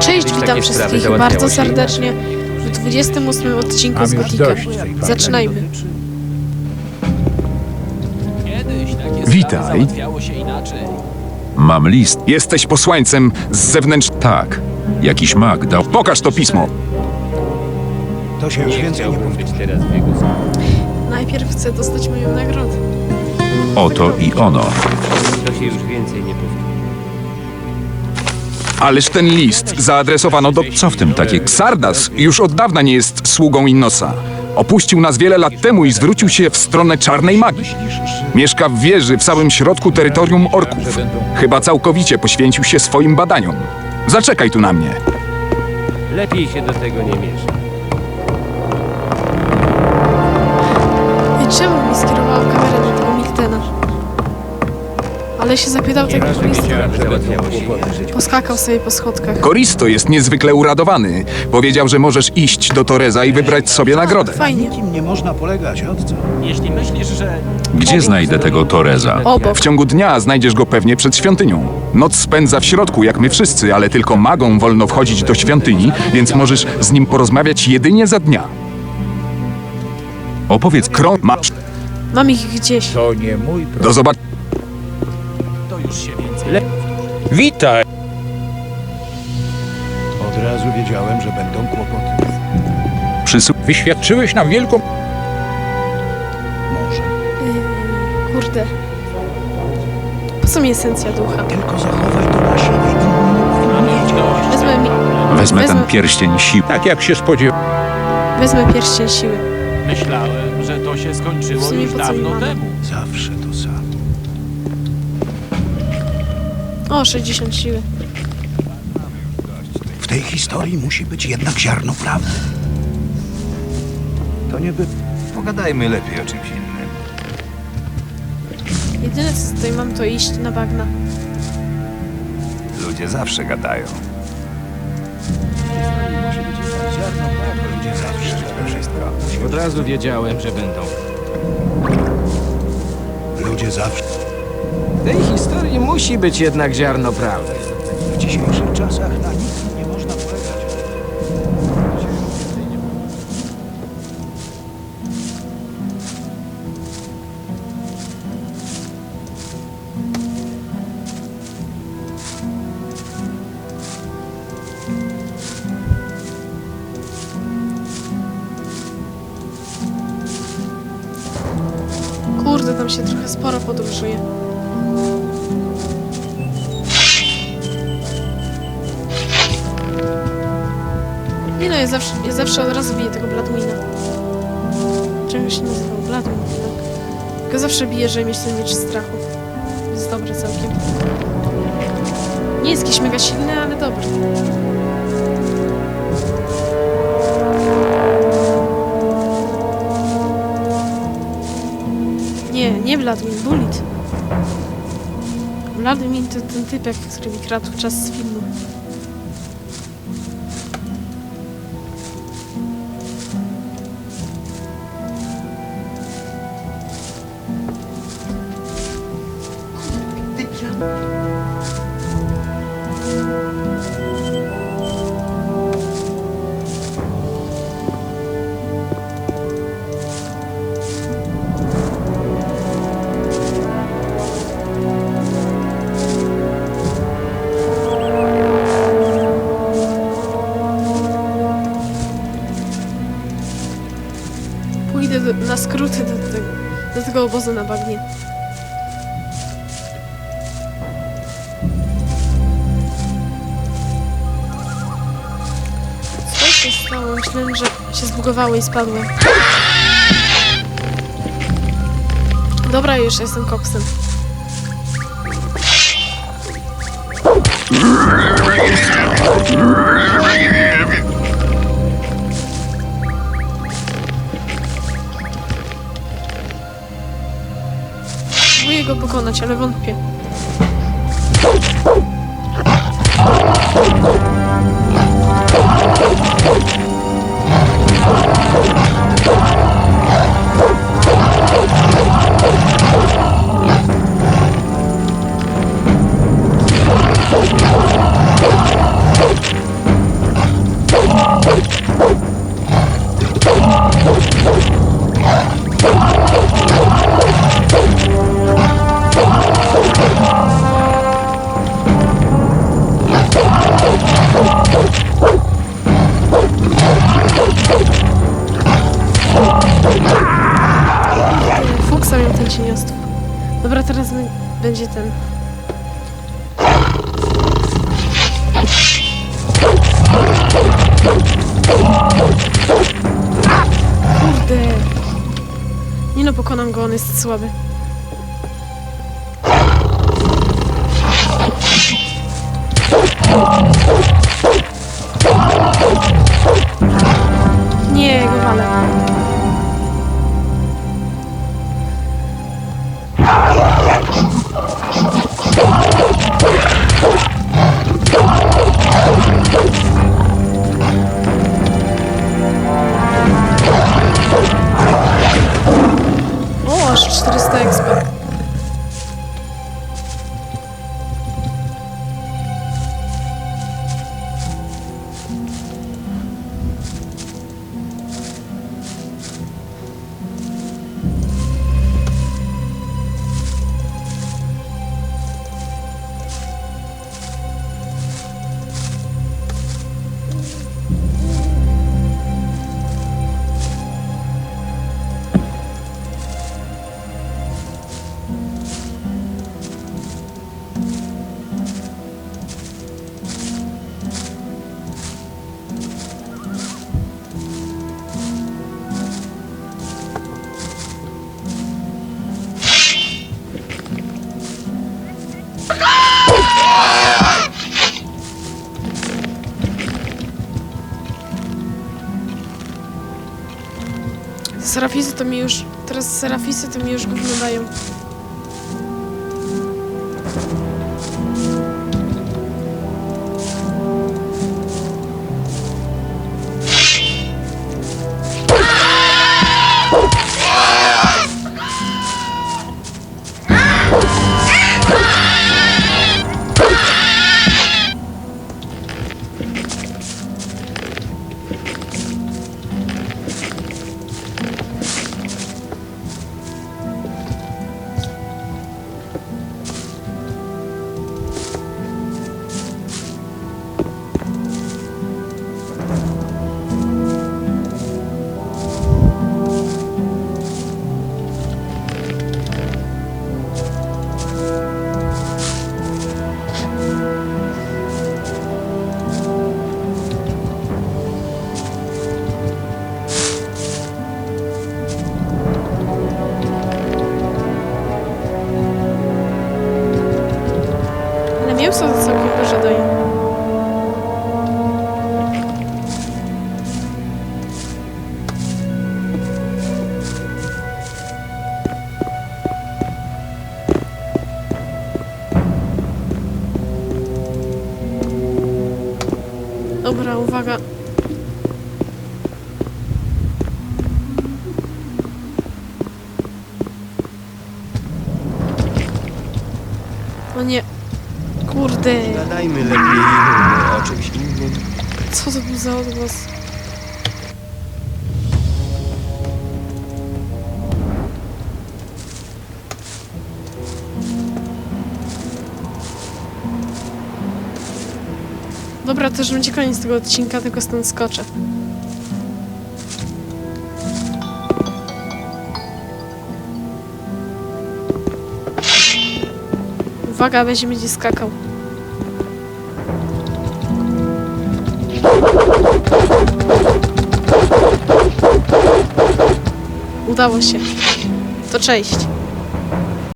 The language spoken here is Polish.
Cześć, witam wszystkich bardzo serdecznie w 28 odcinku z tej Zaczynajmy. Witaj. Mam list. Jesteś posłańcem z zewnętrznej... Tak. Jakiś mag dał. Pokaż to pismo. To się już więcej nie. Najpierw chcę dostać moją nagrodę. Oto i ono. To się już więcej nie powtórzy. Ależ ten list zaadresowano do... Co w tym takiego? Sardas już od dawna nie jest sługą Innosa. Opuścił nas wiele lat temu i zwrócił się w stronę czarnej magii. Mieszka w wieży w samym środku terytorium orków. Chyba całkowicie poświęcił się swoim badaniom. Zaczekaj tu na mnie. Lepiej się do tego nie mieszać. I czemu mi skierowała kamerę do tego Miltena? Ale się zapytał tak. Poskakał sobie po schodkach. Koristo jest niezwykle uradowany. Powiedział, że możesz iść do Toreza i wybrać sobie nagrodę. Fajnie. Nikim nie można polegać, od co? Jeśli myślisz, że Gdzie znajdę tego Toreza? Obok. W ciągu dnia znajdziesz go pewnie przed świątynią. Noc spędza w środku, jak my wszyscy, ale tylko magom wolno wchodzić do świątyni, więc możesz z nim porozmawiać jedynie za dnia. Opowiedz Krą masz. Mam ich gdzieś. To nie mój problem. Do zobaczenia. To już się więcej Witaj! Od razu wiedziałem, że będą kłopoty. przysył. Wyświadczyłeś nam wielką... Może. Yy, kurde. Po co mi esencja ducha? Tylko zachowaj to na siebie. Inni nie powinni wiedzieć. Wezmę, mi... Wezmę ten Wezmę- pierścień sił. Tak jak się spodziewałem. Wezmę pierścień siły. myślałem, że to się W skończyło sumie już po co mi dawno temu. Zawsze to samo. O, 60 siły. W tej historii musi być jednak ziarno prawdy. To nie by... Pogadajmy lepiej o czymś innym. Jedyne co tutaj mam to iść na bagna. Ludzie zawsze gadają. Ludzie zawsze to wszystko. Od razu wiedziałem, że będą. Ludzie zawsze. W tej historii musi być jednak ziarno prawdy. W dzisiejszych czasach na nikim nie można polegać. Kurde, tam się trochę sporo podróżuje. Ja zawsze, ja zawsze od razu biję tego Bladwina. Czego się nazywał? Bladwin, tak. Tylko zawsze biję, żeby mieć ten miecz strachu. Jest dobry całkiem. Nie jest jakiś mega silny, ale dobry. Nie, nie Bladwin, Bullet. Bladwin to ten typek, który mi kradł czas z filmu. Do, tego- do tego obozu na bagnie. Co się stało? Myślałem, że się zbugowało i spadłem. Dobra, już jestem koksem. Próbuję go pokonać, ale wątpię. Będzie ten. Kurde. Nie no, pokonam go, on jest słaby. Serafisy to mi już... Teraz serafisy to mi już gówno O nie. Kurde. Gadajmy lepiej o czymś innym. Co to był za odgłos? Dobra, to już będzie koniec tego odcinka, tylko stąd skoczę. Uwaga, będzie będzie skakał. Udało się. To cześć.